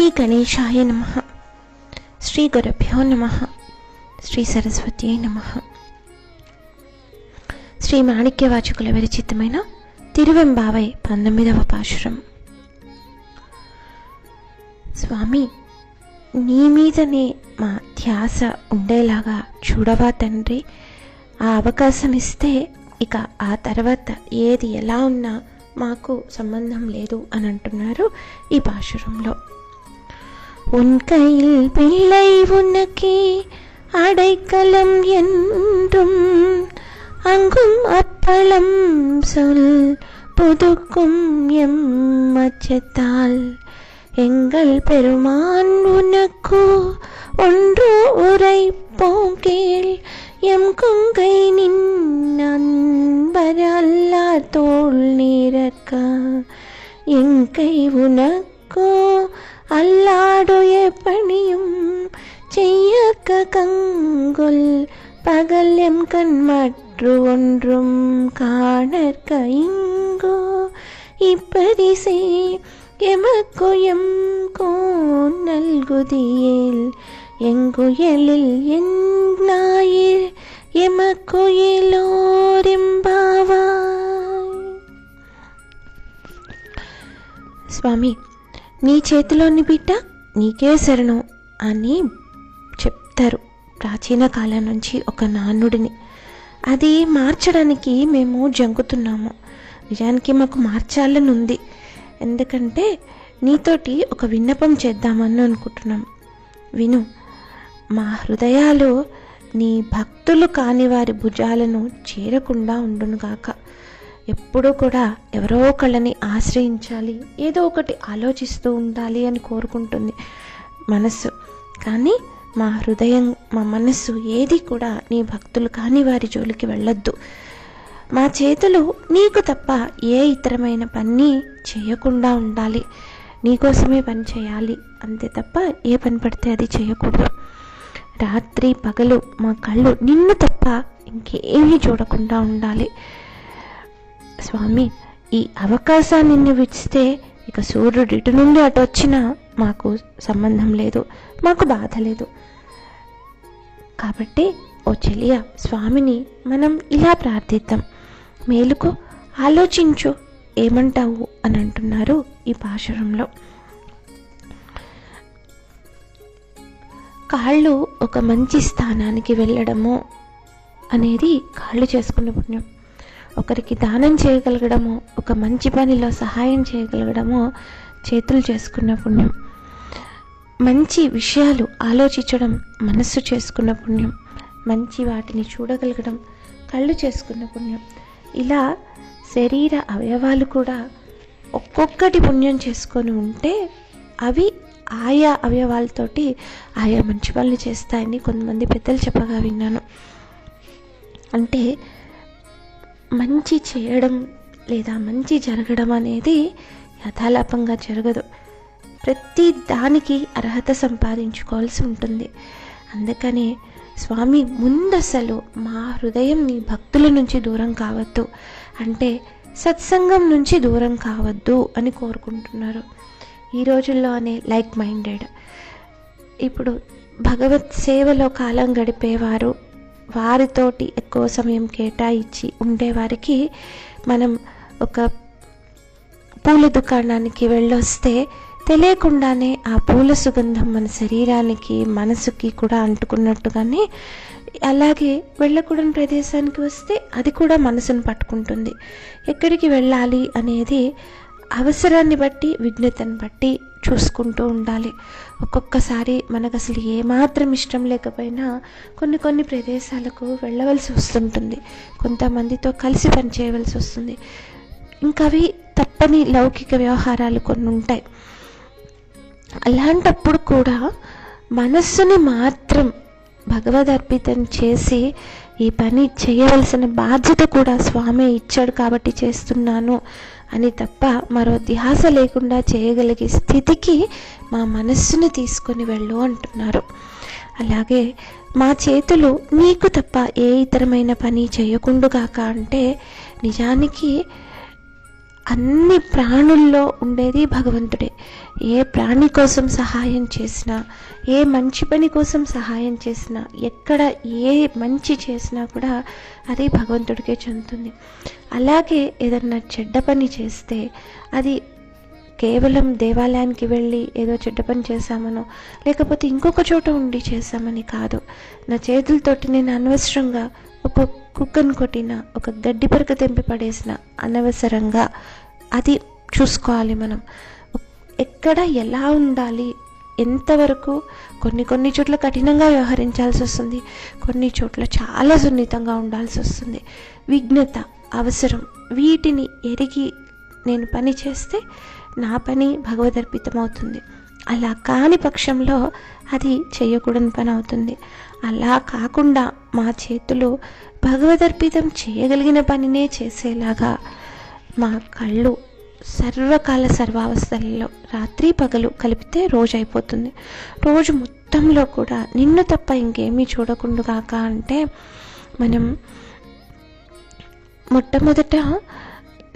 శ్రీ గణేశాయ నమ శ్రీ గురుభ్యో నమ శ్రీ సరస్వతి నమ శ్రీ మాణిక్యవాచకుల విరచితమైన తిరువెంబావై పంతొమ్మిదవ పాశురం స్వామి నీ మీదనే మా ధ్యాస ఉండేలాగా చూడవా తండ్రి ఆ అవకాశం ఇస్తే ఇక ఆ తర్వాత ఏది ఎలా ఉన్నా మాకు సంబంధం లేదు అని అంటున్నారు ఈ పాశురంలో உன் கையில் பிள்ளை உனக்கே அடைக்கலம் என்றும் அங்கும் அப்பளம் சொல் புதுக்கும் எம் அச்சத்தால். எங்கள் பெருமான் உனக்கு ஒன்று உரை பகல்யம் கண் மற்று ஒன்றும் காணற்க இங்கோ இப்பரிசே எமக்குயம் கோன் நல்குதியில் எங்குயலில் என் ஞாயிர் ఎమకుయిలోరింబావాయ్ స్వామి నీ చేతిలోని బిడ్డ నీకే శరణం అని చెప్తారు ప్రాచీన కాలం నుంచి ఒక నానుడిని. అది మార్చడానికి మేము జంకుతున్నాము. నిజానికి మాకు మార్చాలని ఉంది ఎందుకంటే నీతోటి ఒక విన్నపం చేద్దామని అనుకుంటున్నాం. విను మా హృదయాలు నీ భక్తులు కాని వారి భుజాలను చేరకుండా ఉండునుగాక ఎప్పుడూ కూడా ఎవరో ఒకళ్ళని ఆశ్రయించాలి ఏదో ఒకటి ఆలోచిస్తూ ఉండాలి అని కోరుకుంటుంది మనస్సు. కానీ మా హృదయం మా మనస్సు ఏది కూడా నీ భక్తులు కాని వారి జోలికి వెళ్ళొద్దు. మా చేతులు నీకు తప్ప ఏ ఇతరమైన పని చేయకుండా ఉండాలి. నీకోసమే పని చేయాలి. అంతే తప్ప ఏ పని పడితే అది చేయకూడదు. రాత్రి పగలు మా కళ్ళు నిన్ను తప్ప ఇంకేమీ చూడకుండా ఉండాలి. స్వామి ఈ అవకాశాన్ని నిన్ను ఇస్తే ఇక సూర్యుడు ఇటు నుండి అటు వచ్చినా మాకు సంబంధం లేదు మాకు బాధ లేదు. కాబట్టి ఓ చెలియ స్వామిని మనం ఇలా ప్రార్థిద్దాం. మేలుకు ఆలోచించు ఏమంటావు అని అంటున్నారు ఈ పాశురంలో. కాళ్ళు ఒక మంచి స్థానానికి వెళ్ళడము అనేది కాళ్ళు చేసుకున్న పుణ్యం. ఒకరికి దానం చేయగలగడము ఒక మంచి పనిలో సహాయం చేయగలగడము చేతులు చేసుకున్న పుణ్యం. మంచి విషయాలు ఆలోచించడం మనస్సు చేసుకున్న పుణ్యం మంచి వాటిని చూడగలగడం కళ్ళు చేసుకున్న పుణ్యం. ఇలా శరీర అవయవాలు కూడా ఒక్కొక్కటి పుణ్యం చేసుకొని ఉంటే అవి ఆయా అవయవాలతోటి ఆయా మంచి పనులు చేస్తాయని కొంతమంది పెద్దలు చెప్పగా విన్నాను. అంటే మంచి చేయడం లేదా మంచి జరగడం అనేది యథాలాపంగా జరగదు. ప్రతి దానికి అర్హత సంపాదించుకోవాల్సి ఉంటుంది. అందుకనే స్వామి ముందసలు మా హృదయం నీ భక్తుల నుంచి దూరం కావద్దు. అంటే సత్సంగం నుంచి దూరం కావద్దు అని కోరుకుంటున్నారు. ఈ రోజుల్లో అనే లైక్ మైండెడ్ ఇప్పుడు భగవత్ సేవలో కాలం గడిపేవారు వారితోటి ఎక్కువ సమయం కేటాయించి ఉండేవారికి మనం ఒక పూల దుకాణానికి వెళ్ళొస్తే తెలియకుండానే ఆ పూల సుగంధం మన శరీరానికి మనసుకి కూడా అంటుకున్నట్టుగానే అలాగే వెళ్ళకూడని ప్రదేశానికి వస్తే అది కూడా మనసును పట్టుకుంటుంది. ఎక్కడికి వెళ్ళాలి అనేది అవసరాన్ని బట్టి విఘ్నతను బట్టి చూసుకుంటూ ఉండాలి. ఒక్కొక్కసారి మనకు అసలు ఏమాత్రం ఇష్టం లేకపోయినా కొన్ని కొన్ని ప్రదేశాలకు వెళ్ళవలసి వస్తుంటుంది. కొంతమందితో కలిసి పని చేయవలసి వస్తుంది. ఇంకా అవి తప్పని లౌకిక వ్యవహారాలు కొన్ని ఉంటాయి. అలాంటప్పుడు కూడా మనస్సుని మాత్రం భగవదర్పితం చేసి ఈ పని చేయవలసిన బాధ్యత కూడా స్వామి ఇచ్చాడు కాబట్టి చేస్తున్నాను అని తప్ప మరో ధ్యాస లేకుండా చేయగలిగే స్థితికి మా మనస్సును తీసుకొని వెళ్ళు అంటున్నారు. అలాగే మా చేతులు నీకు తప్ప ఏ ఇతరమైన పని చేయకుండుగాక అంటే నిజానికి అన్ని ప్రాణుల్లో ఉండేది భగవంతుడే. ఏ ప్రాణి కోసం సహాయం చేసినా ఏ మంచి పని కోసం సహాయం చేసినా ఎక్కడ ఏ మంచి చేసినా కూడా అది భగవంతుడికే చెందుతుంది. అలాగే ఏదన్నా చెడ్డ పని చేస్తే అది కేవలం దేవాలయానికి వెళ్ళి ఏదో చెడ్డ పని చేశామనో లేకపోతే ఇంకొక చోట ఉండి చేశామని కాదు. నా చేతులతోటి నేను అనవసరంగా ఒక కుక్కను కొట్టిన ఒక గడ్డి పరక తెంపి పడేసిన అనవసరంగా అది చూసుకోవాలి మనం. ఎక్కడ ఎలా ఉండాలి? ఎంతవరకు? కొన్ని కొన్ని చోట్ల కఠినంగా వ్యవహరించాల్సి వస్తుంది. కొన్ని చోట్ల చాలా సున్నితంగా ఉండాల్సి వస్తుంది. విఘ్నత అవసరం వీటిని ఎరిగి నేను పని చేస్తే నా పని భగవదర్పితమవుతుంది. అలా కాని పక్షంలో అది చేయకూడని పని అవుతుంది. అలా కాకుండా మా చేతులు భగవదర్పితం చేయగలిగిన పనినే చేసేలాగా మా కళ్ళు సర్వకాల సర్వావస్థలలో రాత్రి పగలు కలిపితే రోజు అయిపోతుంది. రోజు మొత్తంలో కూడా నిన్ను తప్ప ఇంకేమీ చూడకుండా కాక అంటే మనం మొట్టమొదట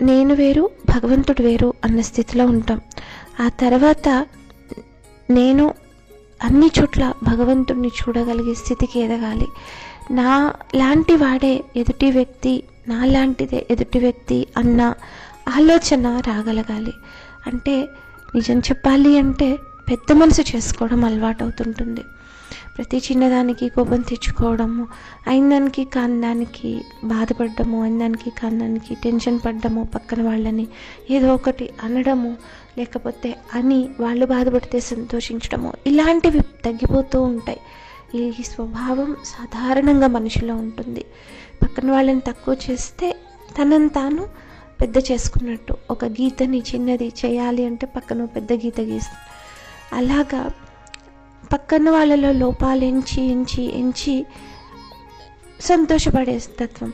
నేను వేరు భగవంతుడు వేరు అన్న స్థితిలో ఉంటాం. ఆ తర్వాత నేను అన్ని చోట్ల భగవంతుణ్ణి చూడగలిగే స్థితికి ఎదగాలి. నా లాంటి వాడే ఎదుటి వ్యక్తి నా లాంటిదే ఎదుటి వ్యక్తి అన్న ఆలోచన రాగలగాలి. అంటే నిజం చెప్పాలి అంటే పెద్ద మనసు చేసుకోవడం అలవాటు అవుతుంటుంది ప్రతి చిన్నదానికి కోపం తెచ్చుకోవడము అయిన దానికి కాని దానికి బాధపడడము అయిన దానికి కాని దానికి టెన్షన్ పడ్డము పక్కన వాళ్ళని ఏదో ఒకటి అనడము లేకపోతే అని వాళ్ళు బాధపడితే సంతోషించడము ఇలాంటివి తగ్గిపోతూ ఉంటాయి. ఈ స్వభావం సాధారణంగా మనిషిలో ఉంటుంది. పక్కన వాళ్ళని తక్కువ చేస్తే తనని తాను పెద్ద చేసుకున్నట్టు ఒక గీతని చిన్నది చేయాలి అంటే పక్కన పెద్ద గీత గీస్తుంది అలాగా పక్కన వాళ్ళలో లోపాలు ఎంచి ఎంచి ఎంచి సంతోషపడే తత్వం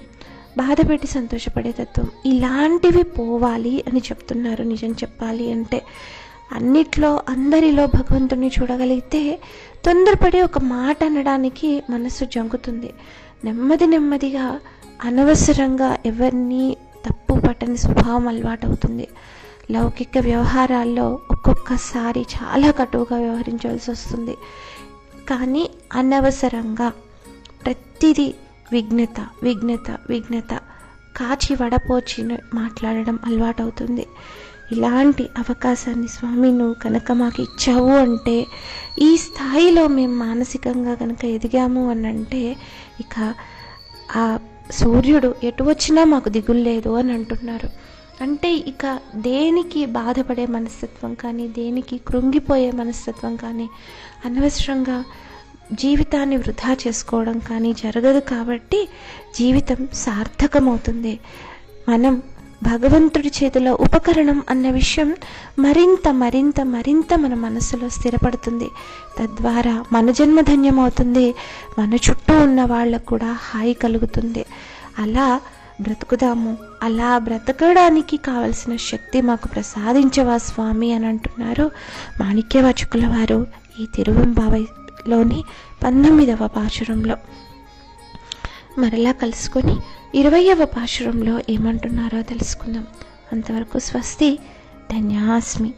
బాధ పెట్టి సంతోషపడే తత్వం. ఇలాంటివి పోవాలి అని చెప్తున్నారు నిజం చెప్పాలి అంటే. అన్నిట్లో అందరిలో భగవంతుని చూడగలిగితే తొందరపడి ఒక మాట అనడానికి మనసు జంకుతుంది. నెమ్మది నెమ్మదిగా అనవసరంగా ఎవరిని తప్పు పట్టని స్వభావం అలవాటవుతుంది. లౌకిక వ్యవహారాల్లో ఒక్కొక్కసారి చాలా కటువుగా వ్యవహరించాల్సి వస్తుంది. కానీ అనవసరంగా ప్రతిదీ విఘ్నత విఘ్నత విఘ్నత కాచి వడపోచి మాట్లాడడం అలవాటవుతుంది. ఇలాంటి అవకాశాన్ని స్వామి నువ్వు కనుక మాకు ఇచ్చావు అంటే ఈ స్థాయిలో మేము మానసికంగా కనుక ఎదిగాము అని అంటే ఇక ఆ సూర్యుడు ఎటు వచ్చినా మాకు దిగులు లేదు అని అంటున్నారు. అంటే ఇక దేనికి బాధపడే మనస్తత్వం కానీ దేనికి కృంగిపోయే మనస్తత్వం కానీ అనవసరంగా జీవితాన్ని వృధా చేసుకోవడం కానీ జరగదు కాబట్టి జీవితం సార్థకమవుతుంది. మనం భగవంతుడి చేతిలో ఉపకరణం అన్న విషయం మరింత మరింత మరింత మన మనసులో స్థిరపడుతుంది. తద్వారా మన జన్మ ధన్యమవుతుంది. మన చుట్టూ ఉన్న వాళ్ళకు కూడా హాయి కలుగుతుంది. అలా బ్రతుకుదాము. అలా బ్రతకడానికి కావలసిన శక్తి మాకు ప్రసాదించవా స్వామి అని అంటున్నారు మాణిక్యవాచకుల వారు ఈ తిరువంబావైలోని పంతొమ్మిదవ పాశురంలో. మరలా కలుసుకొని ఇరవయవ పాశురంలో ఏమంటున్నారో తెలుసుకుందాం. అంతవరకు స్వస్తి ధన్యాస్మి.